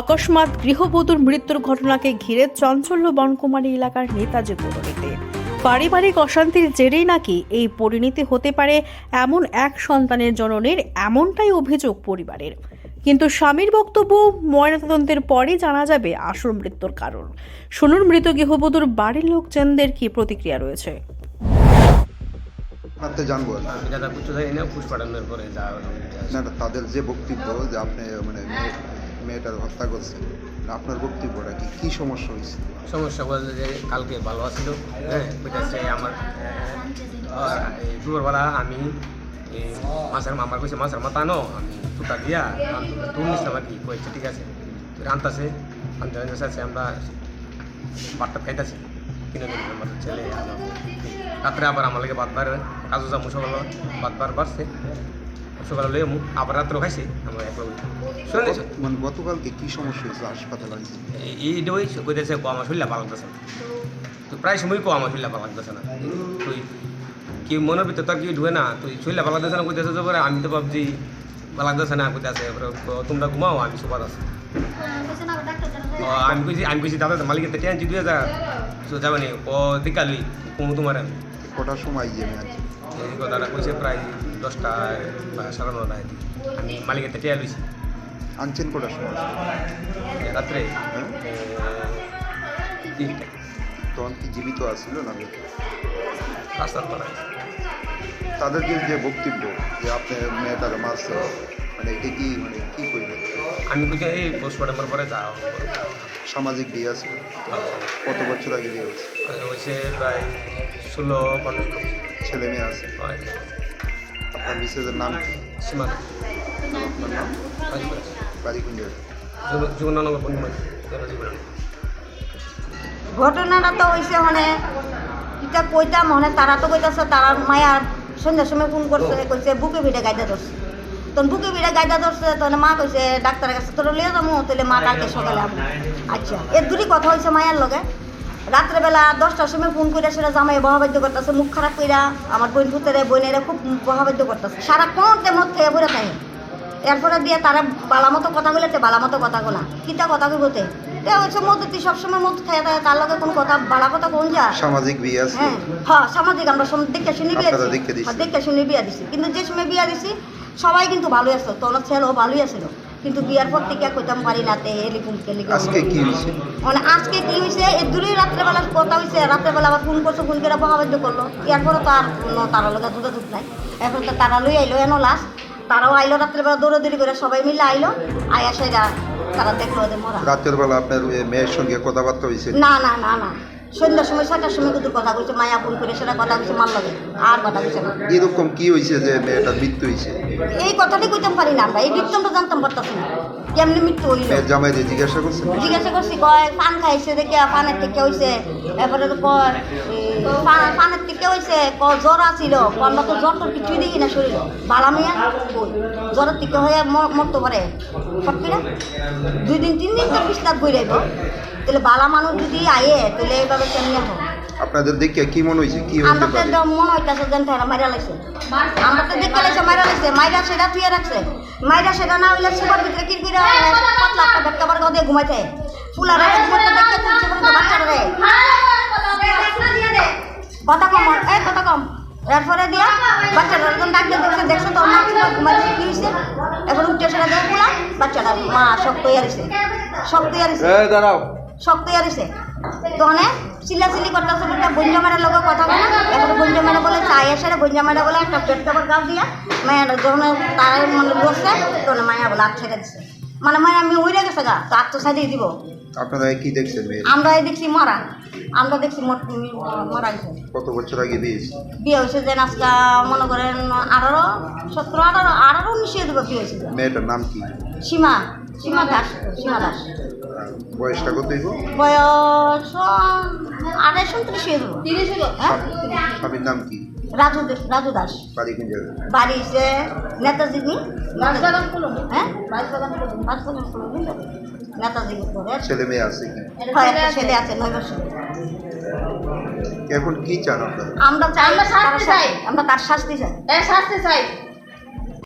অকস্মাৎ গৃহবধূর মৃত্যুর ঘটনাকে ঘিরে চঞ্চল্য বনকুমারী এলাকার নেতাজি কলোনিতে পারিবারিক অশান্তির জেরেই নাকি এই পরিণতি হতে পারে এমন এক সন্তানের জননের এমনটাই অভিযোগ পরিবারের। কিন্তু স্বামীর বক্তব্য ময়নাতদন্তের পরই জানা যাবে আসল মৃত্যুর কারণ। শুনুন মৃত গৃহবধূর বাড়ির লোকজনদের কি প্রতিক্রিয়া রয়েছে? আপনার জানব দাদা না পরে না, তাদের যে বক্তব্য যে আপনি মানে মেয়ে- মেয়েটার হত্যা করছে। আপনার বক্তব্যটা কি? কি সমস্যা হয়েছে? সমস্যা বলতে যে কালকে ভালো আছিল। হ্যাঁ বুঝেছে আমার আহ, এই দুপুরবেলা আমি মাছের মামার কইছে মাছের মাথা আনো আমি তুতা দিয়া তুল নিছিলাম কি। কয়েছে ঠিক আছে। রান্তাছে আনতে আছে আমরা ভাতটা খাইতেছি। কিনে দিন আমাদের ছেলে রাত্রে আবার আমার লাগে ভাত বার কাজু যাব সকালে ভাত বার বাড়ছে। সকালে আবার রাত্রেও খাইছি আমরা মানে গতকালকে কি সমস্যা হয়েছে? হাসপাতালে আনছেন এই ডই কইতেছে আমার শরীর ভালো লাগতেছে না। তো প্রায় সময় কো আমার শরীর ভালো লাগতেছে না। তুই কি মনের ভিতর তোর কি ঢুকে না তুই শরীর ভালো লাগতেছে না কইতেছে পরে আমি তো ভাবছি ভালো লাগতেছে না কইতেছে তোমরা ঘুমাও আমি সুপার আছি। আমি কইছি আমি কইছি দাদা মালিকের তো টেনছি দুই হাজার। যাবে নি ও দিকালি তোমার আমি। কটার সময় ইয়ে মেয়ে কথাটা কইছে প্রায় দশটা বা সাড়ে নটায় আমি মালিকের টেয়া লইছি আনছেন কটার সময় রাত্রে হ্যাঁ? তিনটা তখন কি জীবিত আসছিল না? রাস্তার পরে তাদের যে যে বক্তব্য যে আপনি মেয়েটার মারছে মানে এটা কি মানে কি করবেন আমি বুঝি এই পোস্টমর্টমের পরে যাও। সামাজিক বিয়ে আছে। কত বছর আগে বিয়ে হয়েছে? হয়েছে প্রায় ষোলো পনেরো। ছেলে মেয়ে আছে। আপনার মিসেসের নাম কি? বাড়ি পূর্ণিমা ঘটনাটা তো হয়েছে মানে এটা কইতাম মানে তারা তো কইতাছে তারার মায়ার সন্ধ্যার সময় ফোন করছে কইছে বুকে ভিড়ে গাইদা ধরছে। তখন বুকে ভিড়ে গাইদা ধরছে তখন মা কইছে ডাক্তারের কাছে তোর লিয়ে যাব তাহলে মা কালকে সকালে আচ্ছা এর দুটি কথা হয়েছে মায়ের লগে। রাত্রেবেলা দশটার সময় ফোন করে সেটা জামাই বহাবাদ্য করতেছে মুখ খারাপ কইরা আমার বোন পুতরে বোনেরা খুব বহাবাদ্য করতেছে। সারাক্ষণ তেমন খেয়ে পড়ে থাকে। এরপরে দিয়ে তারা বালা মতো কথা বলেছে বালা মতো কথা গোনা কিতা কথা কইবতে তে? হচ্ছে মধ্যে সবসময় মধ্যে থাকে থাকে তার লগে কোনো কথা বালা কথা কোন যা? সামাজিক বিয়ে আছে। হ্যাঁ হ্যাঁ সামাজিক আমরা সব দেখে শুনে বিয়া দিছি। দেখে। হ্যাঁ, শুনে বিয়া দিছি। কিন্তু যে সময় বিয়া দিছি সবাই কিন্তু ভালোই আসতো তোর ছেলেও ভালোই আছিল কিন্তু বিয়ার পর থেকে কইতাম পারি না তে কেলিকুম আজকে কি হয়েছে মানে আজকে কি হয়েছে এই দূরেই রাত্রেবেলা কথা হয়েছে রাত্রেবেলা আবার ফোন করছে ফোন করে বহাবাদ্য করল। এরপরে তো আর তারা লোক দুধ নাই। এখন তো তারা লই আইলো এনো লাস্ট তারাও আইলো রাত্রেবেলা দৌড়াদৌড়ি করে সবাই মিলে আইলো। আয়া সেরা তারা দেখল যে মরা। রাতের বেলা আপনার মেয়ের সঙ্গে কথাবার্তা হয়েছে না না না না। সন্ধ্যার সময় ছটার সময় কিন্তু কথা কইছে মায়া ফোন করে সেটা কথা কইছে মার লগে আর কথা কইছে না। এরকম কি হয়েছে যে মেয়েটার মৃত্যু হয়েছে এই কথাটি কইতাম পারি না আমরা এই বৃত্তটা জানতাম পারতাছি না কেমনি মৃত্যু হইল? জামাই যে জিজ্ঞাসা করছেন জিজ্ঞাসা করছি কয় পান খাইছে দেখে পানের থেকে হইছে? এরপরে তো কয় পানের থেকে হইছে? ক জ্বর আছিল। আমরা তো জ্বর তোর কিছুই দেখি না শরীর। বালা মেয়া জ্বরের থেকে হয়ে মরতে পারে? না দুই দিন তিন দিন তো বই রাখব তাহলে বালা মানুষ যদি আয়ে তাহলে এইভাবে কেমনি হো আপনাদের দেখে কি মনে হয়েছে? কি হতে আমরা তো পারে? একদম মনে হইতাছে যেন তারা মাইরা লাইছে। আমরা তো দেখতে লাইছে মাইরা লাইছে মাইরা সেটা থুয়ে রাখছে। মাইরা সেটা না হইলে সুপার ভিতরে কি করে পাতলা একটা বেটকা বার দিয়ে ঘুমাইছে। ফুলারে ঘুমাইতে দেখতে তুলছে পর্যন্ত বাচ্চারা রে। কথা কম এই কথা কম। এরপরে দিয়া বাচ্চাটা একদম ডাক দিয়ে দেখছে দেখছে তোর মা ছিল ঘুমাইছে কি হয়েছে এখন উঠে সেটা দিয়ে ফুলা বাচ্চাটা মা শক্ত ইয়ারিছে শক্ত ইয়ারিছে দাঁড়াও। শক্ত ইয়ারিছে তখন চিল্লা চিল্লি করতেছে একটা বঞ্জা মেয়ের লগে কথা বলে এখন বঞ্জা মেয়েরা বলে চাই এসে বঞ্জা মেয়েরা বলে একটা পেট কাপড় গাছ দিয়া। মায়ের যখন তারা মানে বসছে তখন মায়া বলে আট ছেড়ে দিচ্ছে মানে মায়া আমি উড়ে গেছে গা তো আট তো সাইডে দিব। আপনারা কি দেখছেন আমরা দেখছি মরা। আমরা দেখছি মর- কত বছর আগে বিয়ে হয়েছে? বিয়ে হয়েছে যে আজকা মনে করেন আঠারো সতেরো আঠারো আঠারো উনিশে দেবো বিয়ে হয়েছে। মেয়েটার নাম কি? সীমা। সীমা দাস সীমা দাস বয়সটা কত বয়স আড়াইশ উনত্রিশ হয়ে দেবো হ্যাঁ? স্বামীর নাম কি? রাজু রাজু দাস। বাড়ি কোন জায়গায়? বাড়ি সে নেতাজি নি? হ্যাঁ? নেতাজি ছেলে মেয়ে আছে কি? ছেলে আছে। নয় বছর। এখন কি চান আমরা চাই আমরা শাস্তি তার শাস্তি- চাই। আমরা তার শাস্তি চাই। এ শাস্তি চাই।